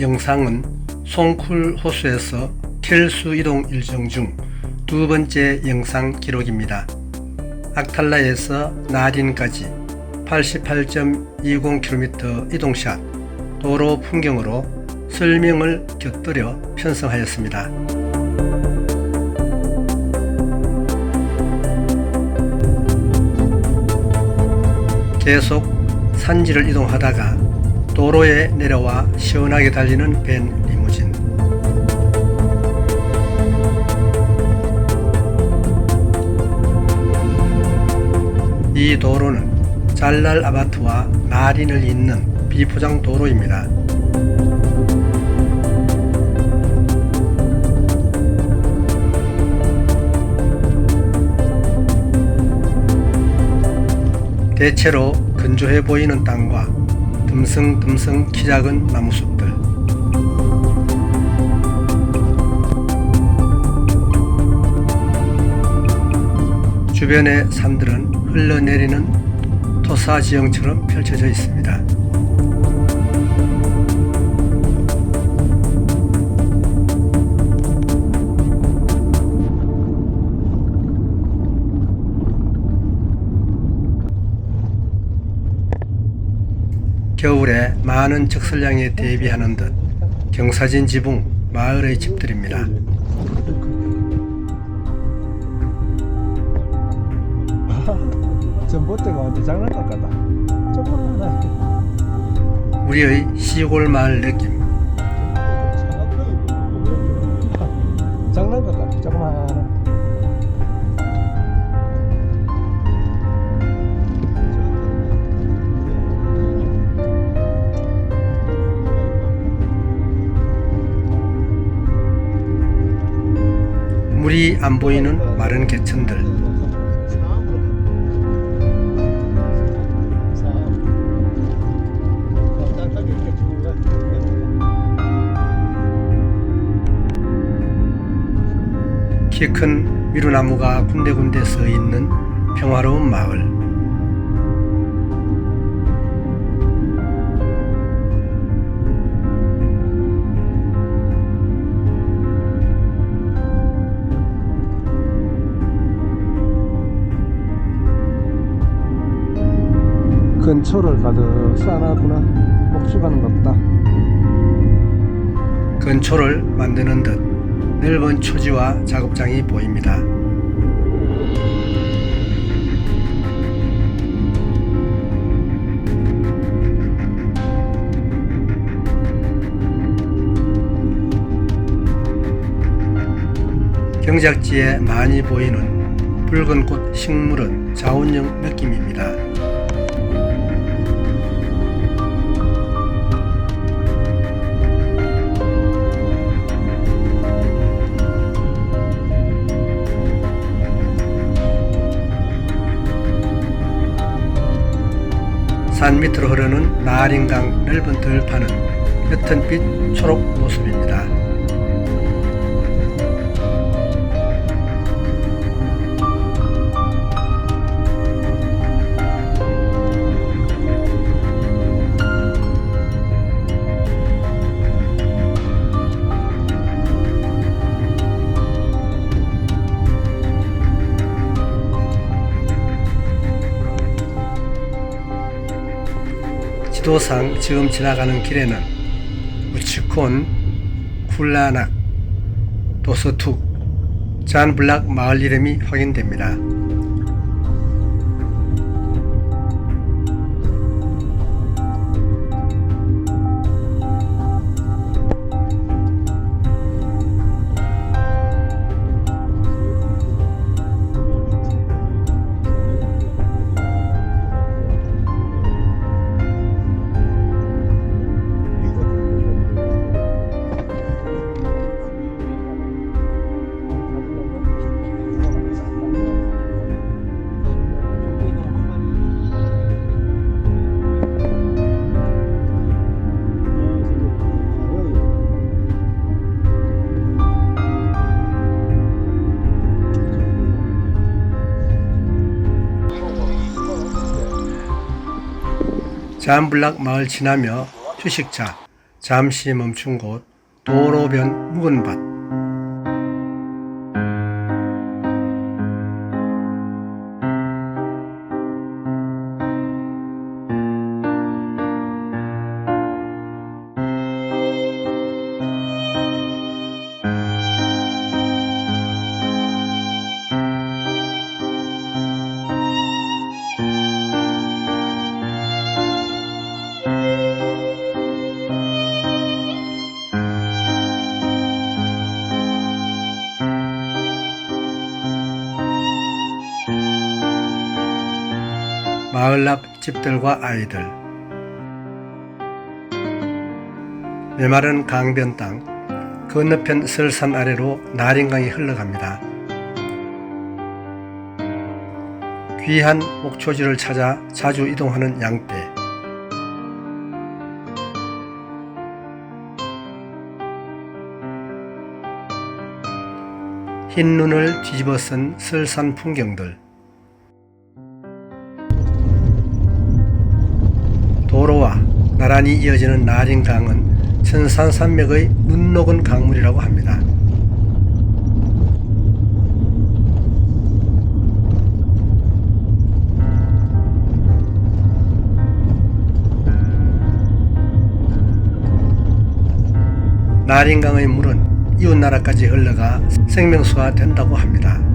이 영상은 송쿨 호수에서 켈수 이동 일정 중 두 번째 영상 기록입니다. 악탈라에서 나딘까지 88.20km 이동샷 도로 풍경으로 설명을 곁들여 편성하였습니다. 계속 산지를 이동하다가 도로에 내려와 시원하게 달리는 벤 리무진. 이 도로는 잘랄 아바트와 나린을 잇는 비포장 도로입니다. 대체로 건조해 보이는 땅과 듬성듬성 키 작은 나무숲들 주변의 산들은 흘러내리는 토사지형처럼 펼쳐져 있습니다. 겨울에 많은 적설량에 대비하는 듯 경사진 지붕 마을의 집들입니다. 전봇대가 완전 장난감 같다. 조그마하네. 우리의 시골 마을 느낌 장난감 물이 안 보이는 마른 개천들. 키 큰 미루나무가 군데군데 서 있는 평화로운 마을 근초를 가득 쌓아놨구나. 목축하는 것 같다. 근초를 만드는 듯 넓은 초지와 작업장이 보입니다. 경작지에 많이 보이는 붉은 꽃 식물은 자원형 느낌입니다. 산 밑으로 흐르는 나린강 넓은 들판은 옅은 빛 초록 모습입니다. 지도상 지금 지나가는 길에는 우치콘, 쿨라낙, 도서툭, 잔블락 마을 이름이 확인됩니다. 잔블락 마을 지나며 휴식차 잠시 멈춘 곳 도로변 묵은 밭 앞 집들과 아이들. 메마른 강변 땅 건너편 설산 아래로 나린강이 흘러갑니다. 귀한 목초지를 찾아 자주 이동하는 양떼. 흰 눈을 뒤집어 쓴 설산 풍경들 나란히 이어지는 나린강은 천산산맥의 눈 녹은 강물이라고 합니다. 나린강의 물은 이웃나라까지 흘러가 생명수가 된다고 합니다.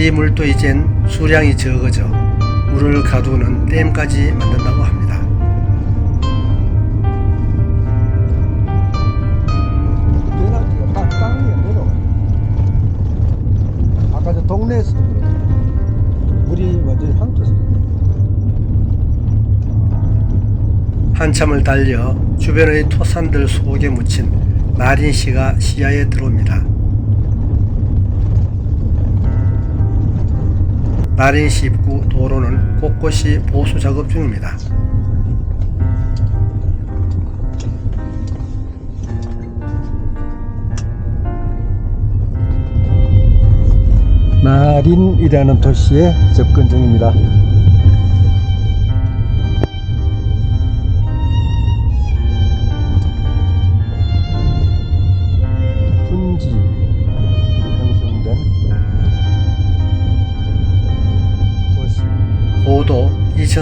이 물도 이젠 수량이 적어져 물을 가두는 댐까지 만든다고 합니다. 아까 저 동네에서도 그래. 물이 완전히 황토색. 한참을 달려 주변의 토산들 속에 묻힌 나린시가 시야에 들어옵니다. 나린시 입구 도로는 곳곳이 보수 작업 중입니다. 나린이라는 도시에 접근 중입니다.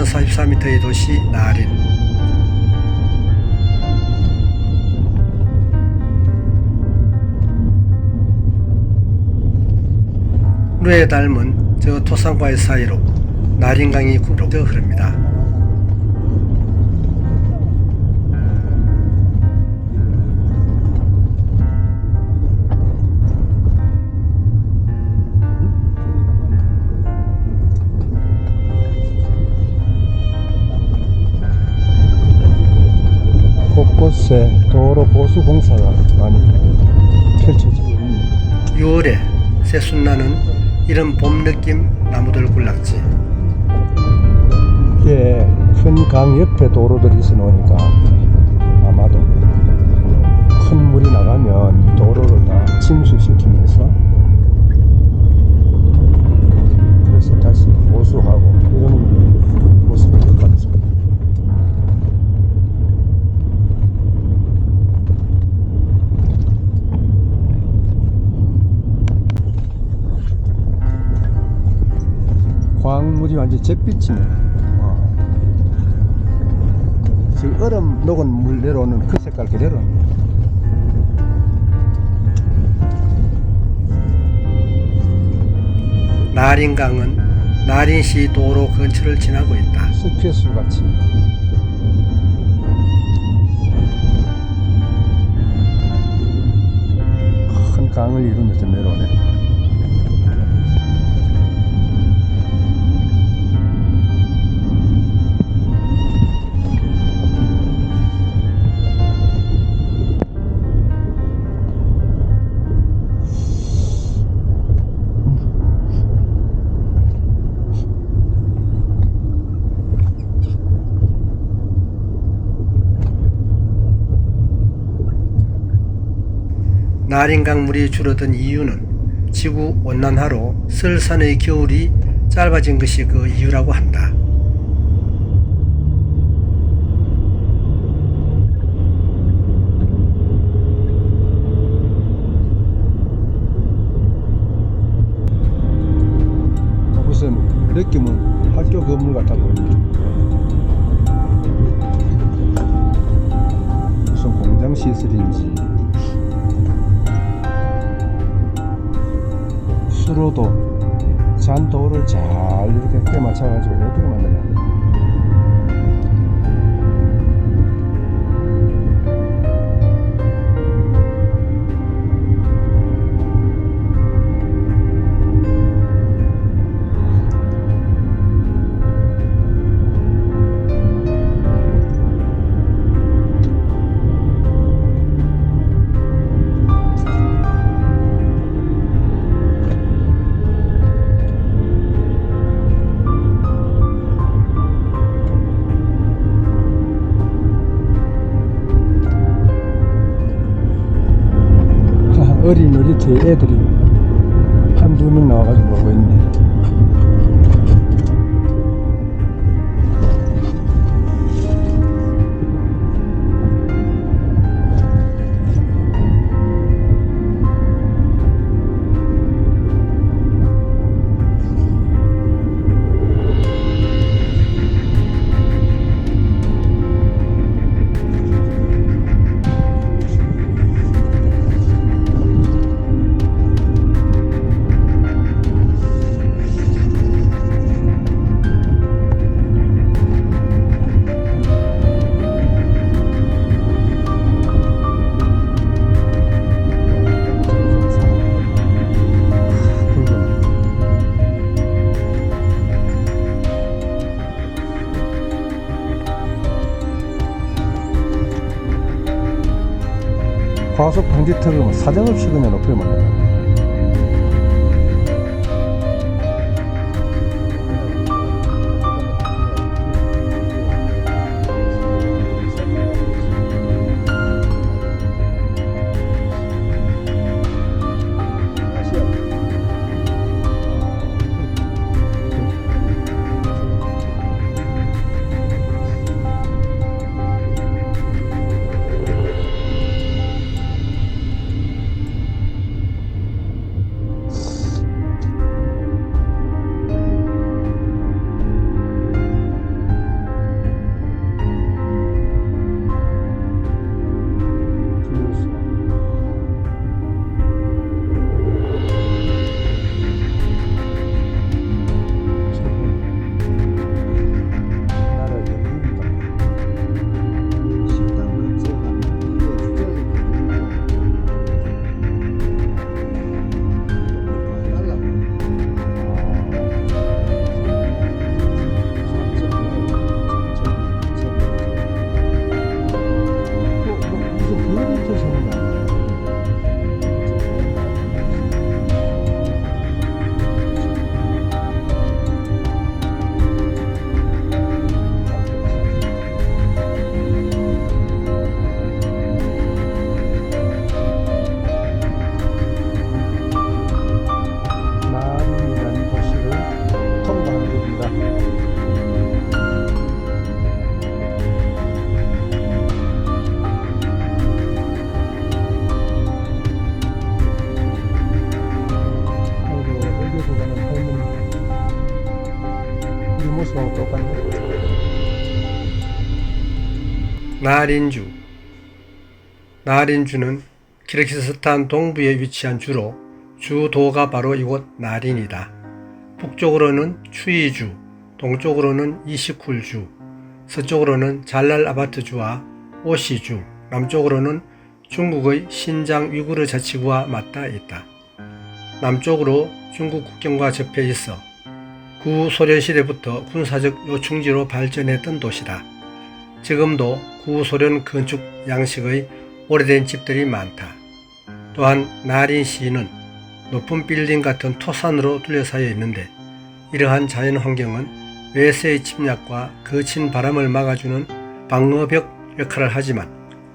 2044m의 도시 나린. 누에 닮은 저 토산과의 사이로 나린강이 굽져 흐릅니다. 곳곳에 도로 보수 공사가 많이 펼쳐지고 있습니다. 6월에 새순나는 이런 봄 느낌 나무들 군락지. 이게 큰 강 옆에 도로들이 있어 놓으니까 아마도 큰 물이 나가면 이 도로를 다 침수시키면서 그래서 다시 보수하고 이런 광물이 완전 잿빛이네. 와. 지금 얼음 녹은 물 내려오는 그 색깔 그대로. 나린강은 나린시 도로 근처를 지나고 있다. 숲회수 같이. 큰 강을 이루면서 내려오네. 나린 강 물이 줄어든 이유는 지구 온난화로 설산의 겨울이 짧아진 것이 그 이유라고 한다. 무슨 느낌은 학교 건물 같아 보입니다. 무슨 공장 시설인지 수로도 잔도를 잘 이렇게 때 맞춰가지고 어떻게 만드 뭐 사정없이 그냥 높여 만든다. 나린주 나린주는 키르기스스탄 동부에 위치한 주로 주도가 바로 이곳 나린이다. 북쪽으로는 추이주, 동쪽으로는 이시쿨주, 서쪽으로는 잘랄 아바트주와 오시주, 남쪽으로는 중국의 신장 위구르 자치구와 맞닿아 있다. 남쪽으로 중국 국경과 접해 있어 구소련 시대부터 군사적 요충지로 발전했던 도시다. 지금도 구소련 건축 양식의 오래된 집들이 많다. 또한 나린시는 높은 빌딩 같은 토산으로 둘러싸여 있는데 이러한 자연 환경은 외세의 침략과 거친 바람을 막아주는 방어벽 역할을 하지만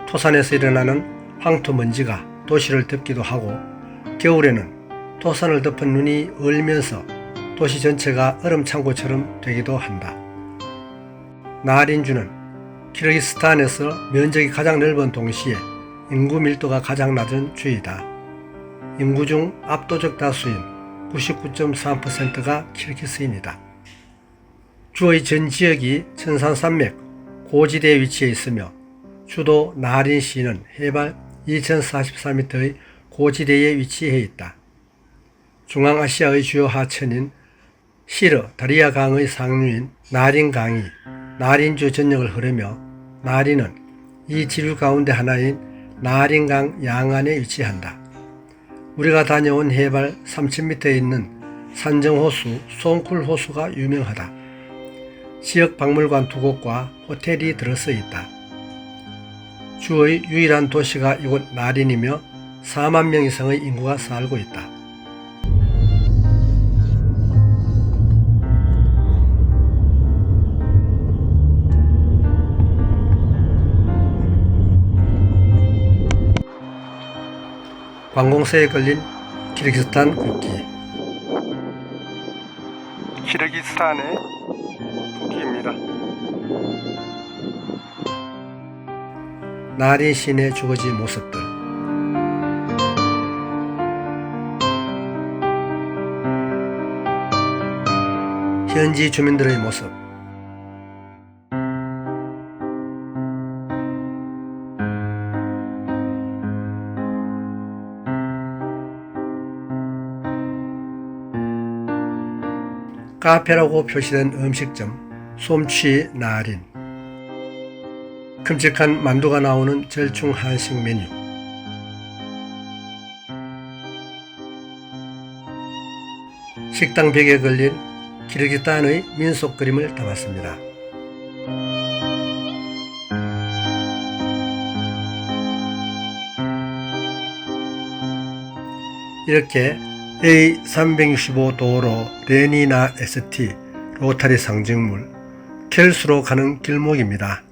토산에서 일어나는 황토 먼지가 도시를 덮기도 하고 겨울에는 토산을 덮은 눈이 얼면서 도시 전체가 얼음창고처럼 되기도 한다. 나린주는 키르기스탄에서 면적이 가장 넓은 동시에 인구 밀도가 가장 낮은 주이다. 인구 중 압도적 다수인 99.3%가 키르기스입니다. 주의 전 지역이 천산산맥 고지대에 위치해 있으며 주도 나린시는 해발 2044m의 고지대에 위치해 있다. 중앙아시아의 주요 하천인 시르 다리아 강의 상류인 나린 강이 나린주 전역을 흐르며 나린은 이 지류 가운데 하나인 나린강 양안에 위치한다. 우리가 다녀온 해발 3000m에 있는 산정호수 송쿨 호수가 유명하다. 지역 박물관 두 곳과 호텔이 들어서 있다. 주의 유일한 도시가 이곳 나린이며 4만 명 이상의 인구가 살고 있다. 관공서에 걸린 키르기스탄 국기. 키르기스탄의 국기입니다. 나린 시내 주거지 모습들. 현지 주민들의 모습 카페라고 표시된 음식점 솜취 나린 큼직한 만두가 나오는 절충 한식 메뉴 식당 벽에 걸린 키르기스탄의 민속 그림을 담았습니다. 이렇게 A365 도로 레니나 ST 로타리 상징물 켈수로 가는 길목입니다.